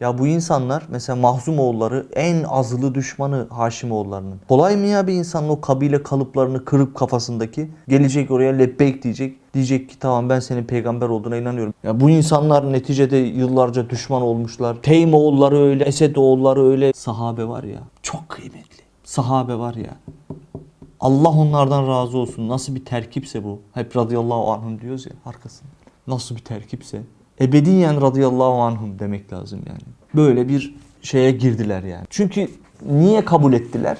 Ya bu insanlar mesela Mahzumoğulları en azılı düşmanı Haşimoğullarının. Kolay mı ya bir insanın o kabile kalıplarını kırıp kafasındaki gelecek oraya lebbeyk diyecek. Diyecek ki tamam ben senin peygamber olduğuna inanıyorum. Ya bu insanlar neticede yıllarca düşman olmuşlar. Teymoğulları öyle, Esedoğulları öyle. Sahabe var ya çok kıymetli. Sahabe var ya. Allah onlardan razı olsun. Nasıl bir terkipse bu. Hep radıyallahu anhum diyoruz ya arkasında. Nasıl bir terkipse. Ebediyen radıyallahu anhum demek lazım yani. Böyle bir şeye girdiler yani. Çünkü niye kabul ettiler?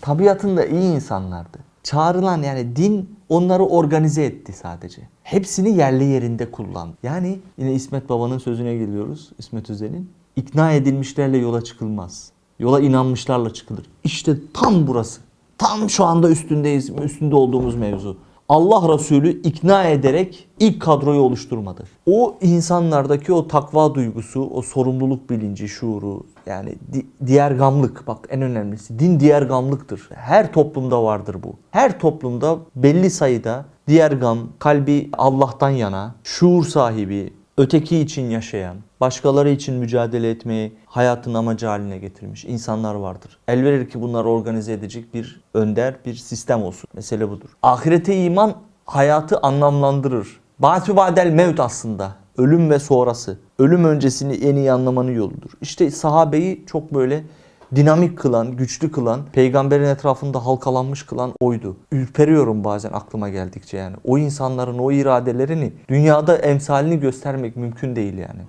Tabiatında iyi insanlardı. Çağrılan yani din onları organize etti sadece. Hepsini yerli yerinde kullandı. Yani yine İsmet Baba'nın sözüne geliyoruz. İsmet Özel'in. İkna edilmişlerle yola çıkılmaz. Yola inanmışlarla çıkılır. İşte tam burası. Tam şu anda üstündeyiz, üstünde olduğumuz mevzu. Allah Resulü ikna ederek ilk kadroyu oluşturmadı. O insanlardaki o takva duygusu, o sorumluluk bilinci, şuuru yani di- diğer gamlık bak en önemlisi din diğer gamlıktır. Her toplumda vardır bu. Her toplumda belli sayıda diğer gam, kalbi Allah'tan yana, şuur sahibi, öteki için yaşayan, başkaları için mücadele etmeyi hayatın amacı haline getirmiş insanlar vardır. El verir ki bunları organize edecek bir önder, bir sistem olsun. Mesele budur. Ahirete iman hayatı anlamlandırır. Ba'tü badel mevt aslında. Ölüm ve sonrası. Ölüm öncesini en iyi anlamanın yoludur. İşte sahabeyi çok böyle dinamik kılan, güçlü kılan, peygamberin etrafında halkalanmış kılan oydu. Ürperiyorum bazen aklıma geldikçe yani. O insanların o iradelerini dünyada emsalini göstermek mümkün değil yani.